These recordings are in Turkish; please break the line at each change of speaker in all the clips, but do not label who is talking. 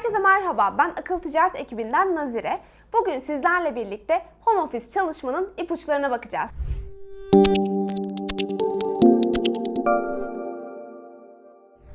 Herkese merhaba, ben Akıl Ticaret ekibinden Nazire. Bugün sizlerle birlikte home office çalışmanın ipuçlarına bakacağız.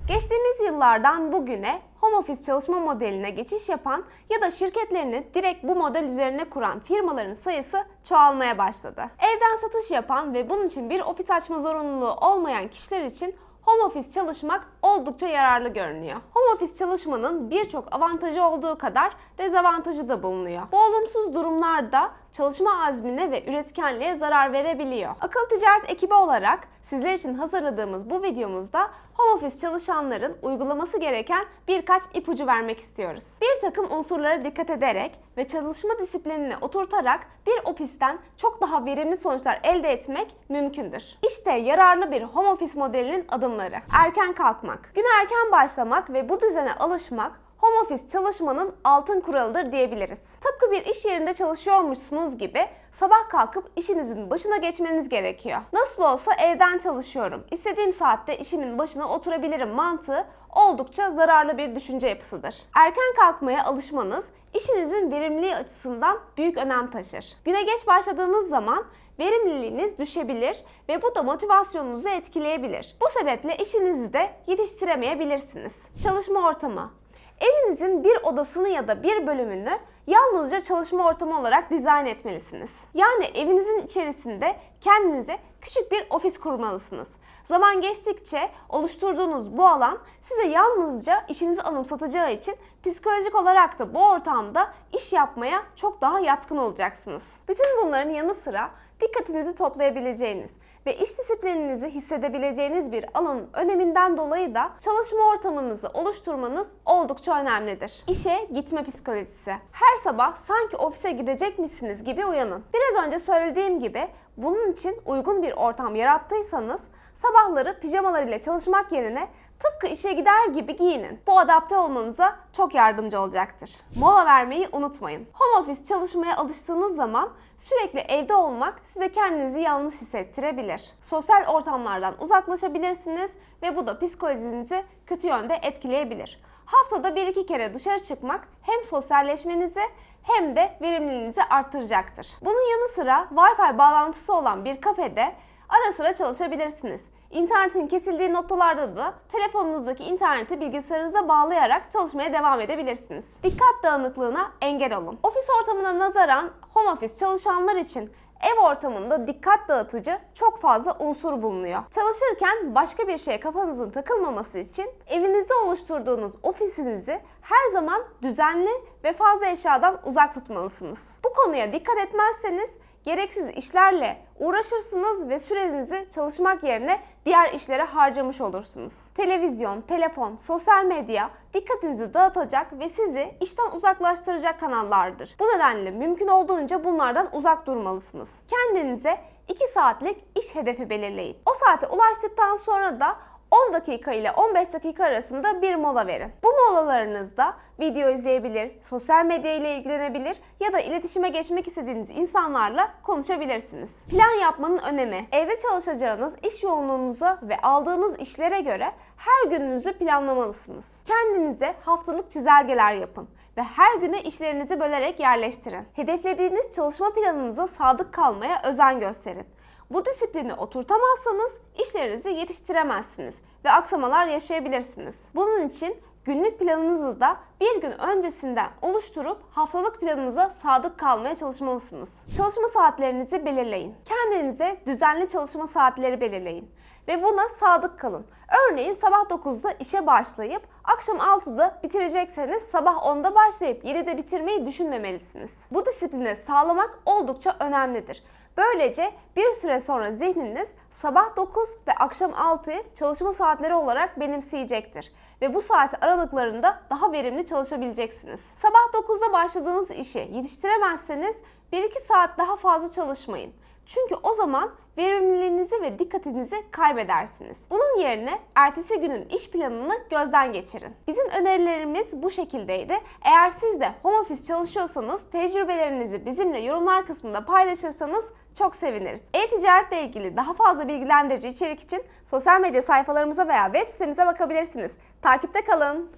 Geçtiğimiz yıllardan bugüne home office çalışma modeline geçiş yapan ya da şirketlerini direkt bu model üzerine kuran firmaların sayısı çoğalmaya başladı. Evden satış yapan ve bunun için bir ofis açma zorunluluğu olmayan kişiler için home office çalışmak oldukça yararlı görünüyor. Home office çalışmanın birçok avantajı olduğu kadar dezavantajı da bulunuyor. Bu olumsuz durumlarda çalışma azmine ve üretkenliğe zarar verebiliyor. Akıl ticaret ekibi olarak sizler için hazırladığımız bu videomuzda home office çalışanların uygulaması gereken birkaç ipucu vermek istiyoruz. Bir takım unsurlara dikkat ederek ve çalışma disiplinine oturtarak bir ofisten çok daha verimli sonuçlar elde etmek mümkündür. İşte yararlı bir home office modelinin adımları. Erken kalkmak, güne erken başlamak ve bu düzene alışmak home office çalışmanın altın kuralıdır diyebiliriz. Tıpkı bir iş yerinde çalışıyormuşsunuz gibi sabah kalkıp işinizin başına geçmeniz gerekiyor. Nasıl olsa evden çalışıyorum. İstediğim saatte işimin başına oturabilirim mantığı oldukça zararlı bir düşünce yapısıdır. Erken kalkmaya alışmanız işinizin verimliliği açısından büyük önem taşır. Güne geç başladığınız zaman verimliliğiniz düşebilir ve bu da motivasyonunuzu etkileyebilir. Bu sebeple işinizi de yetiştiremeyebilirsiniz. Çalışma ortamı Evinizin bir odasını ya da bir bölümünü yalnızca çalışma ortamı olarak dizayn etmelisiniz. Yani evinizin içerisinde kendinize küçük bir ofis kurmalısınız. Zaman geçtikçe oluşturduğunuz bu alan size yalnızca işinizi anımsatacağı için psikolojik olarak da bu ortamda iş yapmaya çok daha yatkın olacaksınız. Bütün bunların yanı sıra dikkatinizi toplayabileceğiniz ve iş disiplininizi hissedebileceğiniz bir alanın öneminden dolayı da çalışma ortamınızı oluşturmanız oldukça önemlidir. İşe gitme psikolojisi. Her sabah sanki ofise gidecekmişsiniz gibi uyanın. Biraz önce söylediğim gibi bunun için uygun bir ortam yarattıysanız sabahları pijamalarıyla çalışmak yerine tıpkı işe gider gibi giyinin. Bu adapte olmanıza çok yardımcı olacaktır. Mola vermeyi unutmayın. Home office çalışmaya alıştığınız zaman sürekli evde olmak size kendinizi yalnız hissettirebilir. Sosyal ortamlardan uzaklaşabilirsiniz ve bu da psikolojinizi kötü yönde etkileyebilir. Haftada bir iki kere dışarı çıkmak hem sosyalleşmenizi hem de verimliliğinizi arttıracaktır. Bunun yanı sıra Wi-Fi bağlantısı olan bir kafede ara sıra çalışabilirsiniz. İnternetin kesildiği noktalarda da telefonunuzdaki interneti bilgisayarınıza bağlayarak çalışmaya devam edebilirsiniz. Dikkat dağınıklığına engel olun. Ofis ortamına nazaran home office çalışanlar için ev ortamında dikkat dağıtıcı çok fazla unsur bulunuyor. Çalışırken başka bir şeye kafanızın takılmaması için evinizde oluşturduğunuz ofisinizi her zaman düzenli ve fazla eşyadan uzak tutmalısınız. Bu konuya dikkat etmezseniz gereksiz işlerle uğraşırsınız ve sürenizi çalışmak yerine diğer işlere harcamış olursunuz. Televizyon, telefon, sosyal medya dikkatinizi dağıtacak ve sizi işten uzaklaştıracak kanallardır. Bu nedenle mümkün olduğunca bunlardan uzak durmalısınız. Kendinize 2 saatlik iş hedefi belirleyin. O saate ulaştıktan sonra da 10 dakika ile 15 dakika arasında bir mola verin. Bu molalarınızda video izleyebilir, sosyal medya ile ilgilenebilir ya da iletişime geçmek istediğiniz insanlarla konuşabilirsiniz. Plan yapmanın önemi. Evde çalışacağınız iş yoğunluğunuza ve aldığınız işlere göre her gününüzü planlamalısınız. Kendinize haftalık çizelgeler yapın ve her güne işlerinizi bölerek yerleştirin. Hedeflediğiniz çalışma planınıza sadık kalmaya özen gösterin. Bu disiplini oturtamazsanız işlerinizi yetiştiremezsiniz ve aksamalar yaşayabilirsiniz. Bunun için günlük planınızı da bir gün öncesinden oluşturup haftalık planınıza sadık kalmaya çalışmalısınız. Çalışma saatlerinizi belirleyin. Kendinize düzenli çalışma saatleri belirleyin ve buna sadık kalın. Örneğin sabah 9'da işe başlayıp akşam 6'da bitirecekseniz sabah 10'da başlayıp 7'de bitirmeyi düşünmemelisiniz. Bu disiplini sağlamak oldukça önemlidir. Böylece bir süre sonra zihniniz sabah 9 ve akşam 6'yı çalışma saatleri olarak benimseyecektir. Ve bu saat aralıklarında daha verimli çalışabileceksiniz. Sabah 9'da başladığınız işi yetiştiremezseniz 1-2 saat daha fazla çalışmayın. Çünkü o zaman verimliliğinizi ve dikkatinizi kaybedersiniz. Bunun yerine ertesi günün iş planını gözden geçirin. Bizim önerilerimiz bu şekildeydi. Eğer siz de home office çalışıyorsanız tecrübelerinizi bizimle yorumlar kısmında paylaşırsanız çok seviniriz. E-ticaretle ilgili daha fazla bilgilendirici içerik için sosyal medya sayfalarımıza veya web sitemize bakabilirsiniz. Takipte kalın.